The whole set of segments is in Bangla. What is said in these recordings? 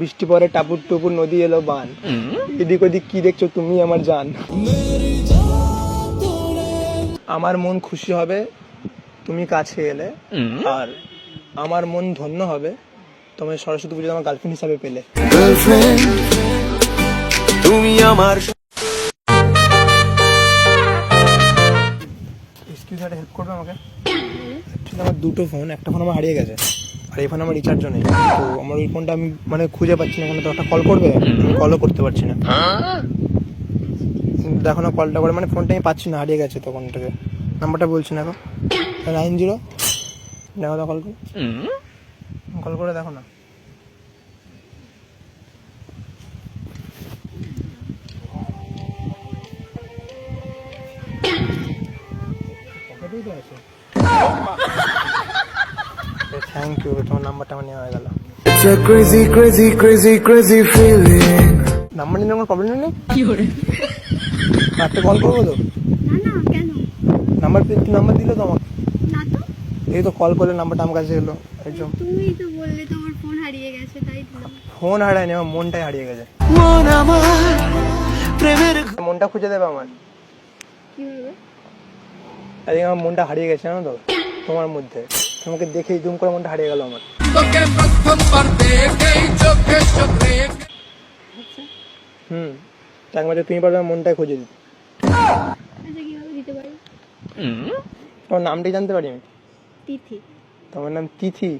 বৃষ্টি পরে টাপুর টুপুর নদী এলো বান। এদিক ওদিক কি দেখছ তুমি আমার জান? আমার মন খুশি হবে তুমি কাছে এলে। আর আমার মন ধন্য হবে তোমার সরস্বতী পুজো আমার গার্লফ্রেন্ড হিসাবে পেলে। তুমি আমার হেল্প করবে আমাকে? অ্যাকচুয়ালি আমার দুটো ফোন একটা ফোন আমার হারিয়ে গেছে। আর এই ফোনে আমার রিচার্জও নেই। তো আমার ওই ফোনটা আমি মানে খুঁজে পাচ্ছি না এখানে তো একটা কল করবে? আমি কলও করতে পারছি না। দেখো না কলটা করে মানে ফোনটা আমি পাচ্ছি না হারিয়ে গেছে তো ফোনটাকে নাম্বারটা বলছি না এখন। নাইন জিরো দেখো তো কল করে। কল করে দেখো না। আছে। থ্যাংক ইউ তোমার নাম্বারটা আমার নেওয়া হয়ে গেল। It's a crazy, crazy, crazy, crazy feeling. Number নিলে কোনো প্রবলেম নেই? কি করে? রাত্রে কল করব তো? না না কেন? নাম্বার নাম্বার দিলে তো আমাকে। এই তো কল করলে নাম্বারটা আমার কাছে এলো। এই তুমি তো বললে তোমার ফোন হারিয়ে গেছে তাই দিলাম ফোন হারায়নি আমার মনটাই হারিয়ে গেছে। মন আমার প্রেমের মনটা খুঁজে দেবে আমার। কীভাবে? আজকে আমার মনটা হারিয়ে গেছে জানো তো? তোমার মধ্যে। তোমাকে দেখেই দুম করে মনটা হারিয়ে গেল আমার। হুম তো একমাত্র তুমি পারবে মনটাই খুঁজে দিতে। তোমার নামটাই জানতে পারি আমি? তিথি। তোমার নাম তিথি?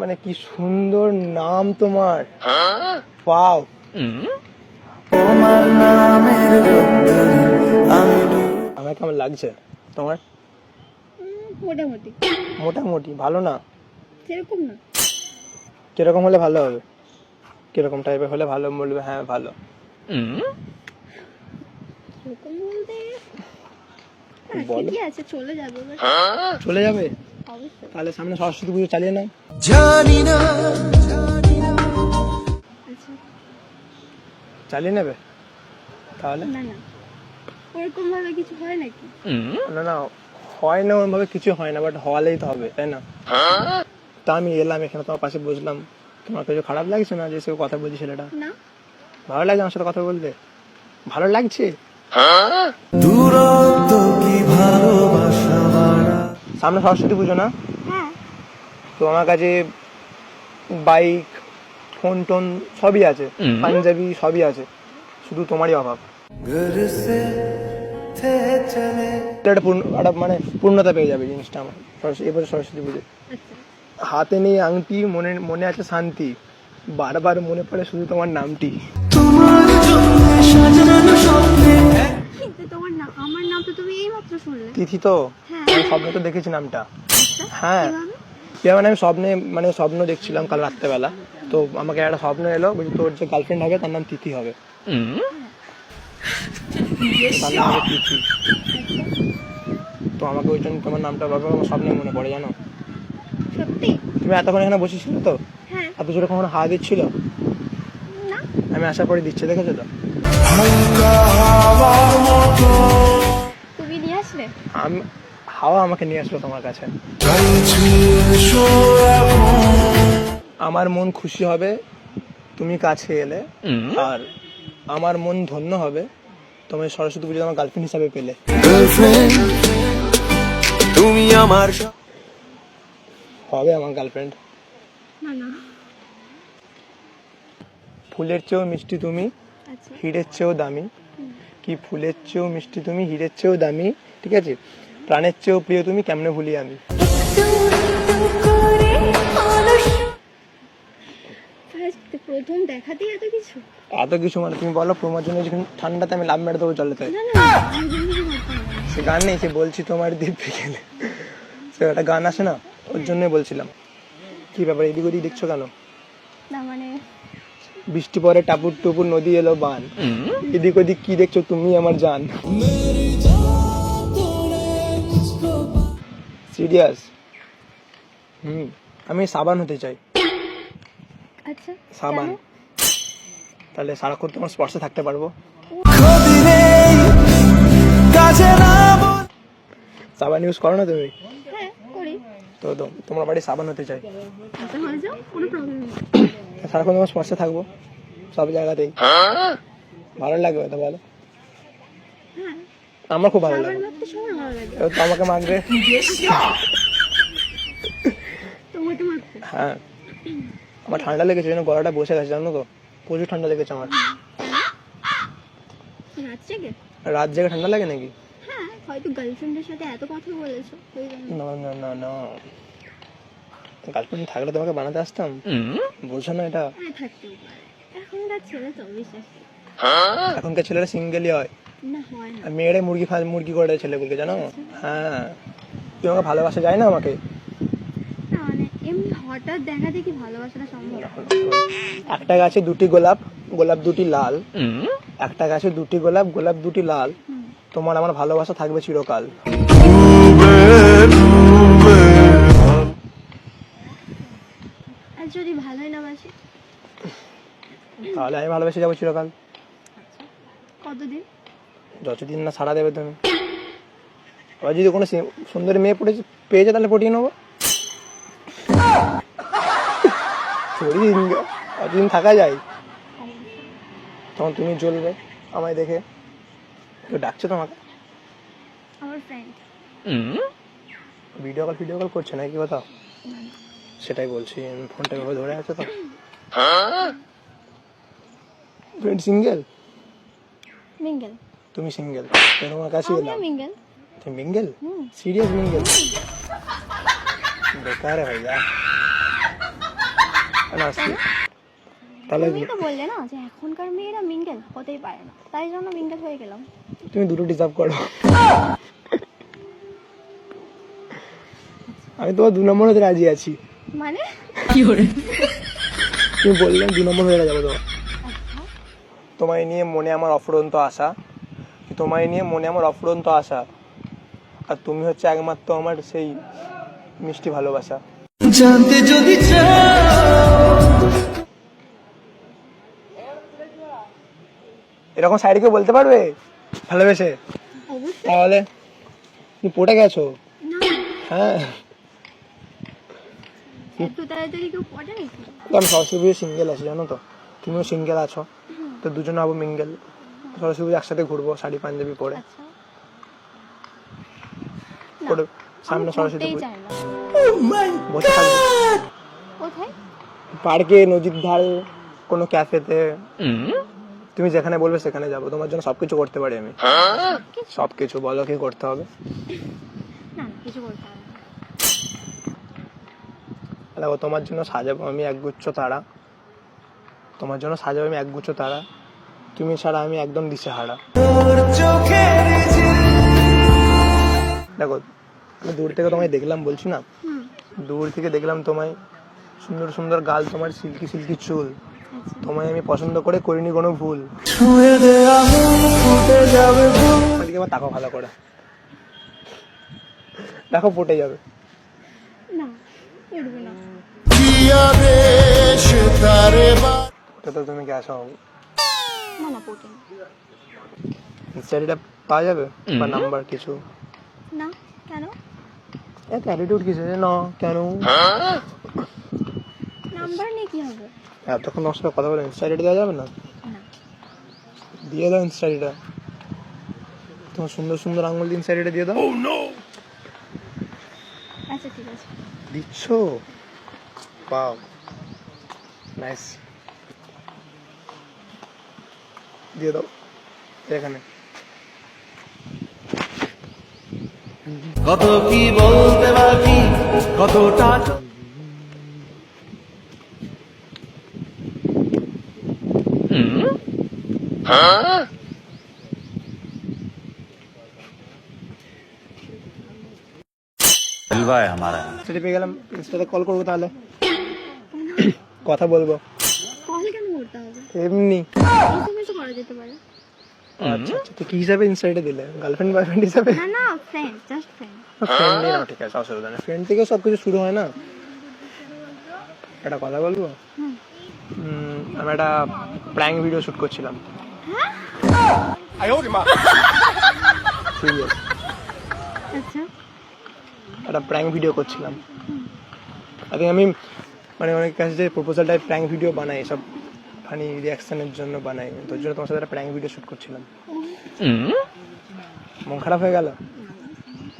মানে কি সুন্দর নাম তোমার। পাও আমার কেমন লাগছে? তোমার? মোটামুটি। মোটামুটি ভালো না? সেরকম না। কীরকম হলে ভালো হবে? কীরকম টাইপের হলে ভালো বলবে? হ্যাঁ ভালো। বলতে হ্যাঁ, বলো। আছে চলে যাবে চলে যাবে? তাহলে সামনে সরস্বতী পুজো চালিয়ে নাও। জানি না। আচ্ছা। চালিয়ে নেবে? তাহলে? না না। ওরকম ভাবে কিছু হয় নাকি? না না হয় না ওরকম ভাবে কিছু হয় না বাট হওয়ালেই তো হবে তাই না? তা আমি এলাম এখানে তোমার পাশে বসলাম তোমার কিছু খারাপ লাগছে না যে সে কথা বলছি ছেলেটা? ভালো লাগছে আমার সাথে কথা বলতে? ভালো লাগছে? দূরত্ব কি ভালোবাসা সামনে সরস্বতী পুজো না? হ্যাঁ। তো আমার কাছে বাইক ফোন টোন সবই আছে পাঞ্জাবি সবই আছে শুধু তোমারই অভাব। একটা পূর্ণ মানে পূর্ণতা পেয়ে যাবে জিনিসটা আমার। সরস্বতী এবারে সরস্বতী পুজো। আচ্ছা। হাতে নেই আংটি মনে মনে আছে শান্তি। বারবার মনে পড়ে শুধু তোমার নামটি। তোমার জন্য সাজানো স্বপ্নে। কিন্তু তোমার না আমার নাম তো তুমি এইমাত্র শুনলে। তিথি তো? হ্যাঁ। আমি স্বপ্নে তো দেখেছি নামটা। হ্যাঁ। মানে আমি স্বপ্নে মানে স্বপ্ন দেখছিলাম কাল রাত্রেবেলা। তো আমাকে একটা স্বপ্ন এলো তোর যে গার্লফ্রেন্ড হবে তার নাম তিথি হবে। তো আমাকে ওই জন্য তোমার নামটা ভাবে আমার স্বপ্নে মনে পড়ে জানো? সত্যি? তুমি এতক্ষণ এখানে বসেছিল তো? হ্যাঁ। এত জোরে কখনো হাওয়া দিচ্ছিল? না। আমি আসার পরে দিচ্ছে দেখেছ তো? তুমি নিয়ে আসলে? আমি হাওয়া আমাকে নিয়ে আসলো তোমার কাছে। আমার মন খুশি হবে তুমি কাছে এলে। আর আমার মন ধন্য হবে তোমার সরস্বতী পুজো আমার গার্লফ্রেন্ড হিসাবে পেলে। তুমি আমার হবে আমার গার্লফ্রেন্ড না না। ফুলের চেয়েও মিষ্টি তুমি আচ্ছা। হিরের চেয়েও দামি। কি ফুলের চেয়েও মিষ্টি তুমি হিরের চেয়েও দামি ঠিক আছে? প্রাণের চেয়েও প্রিয় তুমি কেমনে ভুলি আমি? প্রথম দেখাতেই এত কিছু? এত কিছু মানে তুমি বলো প্রমার জন্য যেখানে ঠান্ডাতে আমি লাভ মেরে দেবো হবে না। সে গান নেই সে বলছি তোমার দিব্যি গেলে। সে একটা গান আসে না ওর জন্যই বলছিলাম। কি ব্যাপার এদিক ওদিক দেখছ কেন? না মানে বৃষ্টি পরে টাপুর টুপুর নদী এলো বান। এদিক ওদিক কি দেখছ তুমি আমার জান? সিরিয়াস হুম আমি সাবান হতে চাই। আচ্ছা সাবান তাহলে সারাক্ষণ তোমার স্পর্শে থাকতে পারব। সাবান ইউজ করো না তুমি? হ্যাঁ তো তোমার বাড়ি সাবান হতে চাই। আচ্ছা সারাক্ষণ তোমার স্পর্শে থাকব সব জায়গাতেই। ভালো লাগবে তো বলো? হ্যাঁ। আমার খুব ভালো লাগে। তো আমাকে মারতে হ্যাঁ। আমার ঠান্ডা লেগেছে যেন গলাটা বসে গেছে জানো তো? প্রচুর ঠান্ডা লেগেছে আমার। রাত জেগে? ঠান্ডা লাগে নাকি? হ্যাঁ হয়তো গার্লফ্রেন্ডের সাথে এত কথা বলেছ না না না না। গার্লফ্রেন্ড থাকলে তোমাকে বানাতে আসতাম। বোঝো না এটা। হ্যাঁ পারে। এখনকার ছেলে তো এখনকার ছেলেরা সিঙ্গেলই হয়। না হয় না। আর মেয়েরাই মুরগি মুরগি করে দেয় ছেলেগুলোকে জানো? হ্যাঁ। তুই আমাকে ভালোবাসা যায় না আমাকে? এমনি হঠাৎ দেখা দেখি ভালোবাসাটা সম্ভব একটা গাছে দুটি গোলাপ গোলাপ দুটি লাল। একটা গাছে দুটি গোলাপ গোলাপ দুটি লাল। তোমার আমার ভালোবাসা থাকবে চিরকাল। আর যদি ভালোই না বাসি? তাহলে আমি ভালোবেসে যাব চিরকাল। কতদিন? যতদিন না সারা দেবে তুমি। আবার যদি কোনো সুন্দরী মেয়ে পড়েছে পেয়েছে তাহলে পটিয়ে নেব। থোড়ি দিন থাকা যায়? তখন তুমি জ্বলবে আমায় দেখে। কেউ ডাকছে তোমাকে? আমার friend video call video call করছে নাকি কোথাও? সেটাই বলছি আমি ফোনটা এভাবে ধরে আছে তো। ফ্রেন্ড সিঙ্গেল মিঙ্গেল তুমি সিঙ্গেল তোমার কাছে এলাম। মিঙ্গেল তুমি মিঙ্গেল সিরিয়াস মিঙ্গেল বেকার হয়ে যা। তাহলে তুমি তো বললে না যে এখনকার মেয়েরা মিঙ্গেল হতেই পারে না। তাই জন্য মিঙ্গেল হয়ে গেলাম। তুমি দুটো ডিজার্ভ করো। আমি তোমার দু নম্বর হতে রাজি আছি। মানে? তুমি বললাম দু নম্বর হয়ে যাব তোমার। আচ্ছা। তোমায় নিয়ে মনে আমার অফুরন্ত আশা। তোমায় নিয়ে মনে আমার অফুরন্ত আশা। আর তুমি হচ্ছে একমাত্র আমার সেই মিষ্টি ভালোবাসা। জানতে যদি এরকম সাইডে কেউ বলতে পারবে? ভালোবেসে? তাহলে তুমি পড়ে গেছো? হ্যাঁ। আমি সরস্বতী পুজো সিঙ্গেল আছি জানো তো? তুমিও সিঙ্গেল আছো। তো দুজনে হব মিঙ্গেল। সরস্বতী পুজো একসাথে ঘুরবো শাড়ি পাঞ্জাবি পরে। আচ্ছা। সামনে সরস্বতী পুজো। কোথায়? পার্কে নদীর ধারে কোনো ক্যাফেতে। তুমি যেখানে বলবে সেখানে যাব। তোমার জন্য সবকিছু করতে পারি আমি। কিছু সবকিছু বলো কি করতে হবে? দেখো তোমার জন্য সাজাবো আমি একগুচ্ছ তারা। তোমার জন্য সাজাবো আমি একগুচ্ছ তারা। তুমি ছাড়া আমি একদম দিশেহারা। দেখো দূর থেকে তোমায় দেখলাম বলছি না? দূর থেকে দেখলাম তোমায়। সুন্দর সুন্দর গাল তোমার সিল্কি সিল্কি চুল। তোমায় আমি পছন্দ করে করিনি কোনো ভুল। ওদিকে আবার তাকো ভালো করে। দেখো ফুটে যাবে। ওটা তো তুমি না না স্যারিটা পাওয়া যাবে? বা নাম্বার কিছু? না কেন? এত অ্যাটিটিউড কিছু না কেন? নাম্বার নিয়ে কি হবে? এতক্ষণ তোমার সাথে কথা বলে ইনস্টাইটা দেওয়া যাবে না? দিয়ে দাও ইনস্টাইটা তোমার সুন্দর সুন্দর আঙুল দিয়ে ইনস্টাইটা দিয়ে দাও। আচ্ছা ঠিক আছে। দিচ্ছ? পাও নাইস দিয়ে দাও। এখানে। কত কি বলতে বাকি কতটা সেটা পেয়ে গেলাম ইনস্টাতে কল করব তাহলে কথা বলব এমনি আচ্ছা আচ্ছা তো কি হিসাবে ইনস্টাইটা দিলে গার্লফ্রেন্ড বয়ফ্রেন্ড হিসাবে না না ফ্রেন্ড জাস্ট ফ্রেন্ড ফ্রেন্ডই না ঠিক আছে অসুবিধা নেই ফ্রেন্ড থেকেও সব কিছু শুরু হয় না একটা কথা বলব হুম আমি একটা প্র্যাঙ্ক ভিডিও শুট করছিলাম সিরিয়াস আচ্ছা। একটা প্র্যাঙ্ক ভিডিও করছিলাম। আই আমি মানে অনেক কাছে যে প্রপোজালটায় প্র্যাঙ্ক ভিডিও বানাই সব ফানি রিয়াকশনের জন্য বানাই। তোর জন্য তোমার সাথে একটা প্র্যাঙ্ক ভিডিও শ্যুট করছিলাম। মন খারাপ হয়ে গেল?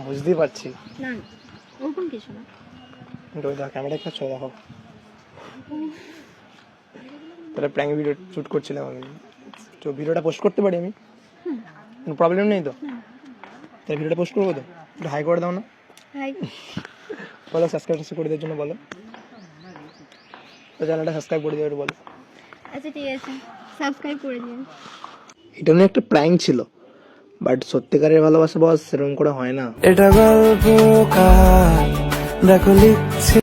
বুঝতেই পারছি। না ওরকম কিছু না। ওই দেখো ক্যামেরা কাছে দেখো। তাহলে প্র্যাঙ্ক ভিডিও শ্যুট করছিলাম আমি। তো ভিডিওটা পোস্ট করতে পারি আমি? কোনো প্রবলেম নেই তো? তাহলে ভিডিওটা পোস্ট করব তো? একটু হাই করে দাও না। হাই বলো সাবস্ক্রাইব করে দেওয়ার জন্য বলো। তো চ্যানেলটা সাবস্ক্রাইব করে দেওয়ার বলো। আচ্ছা ঠিক আছে। সাবস্ক্রাইব করে দিন এটা নিয়ে একটা প্র্যাঙ্ক ছিল বাট সত্যিকারের ভালোবাসা বস সেরকম করে হয় না। এটা গল্প কার? দেখো লিখ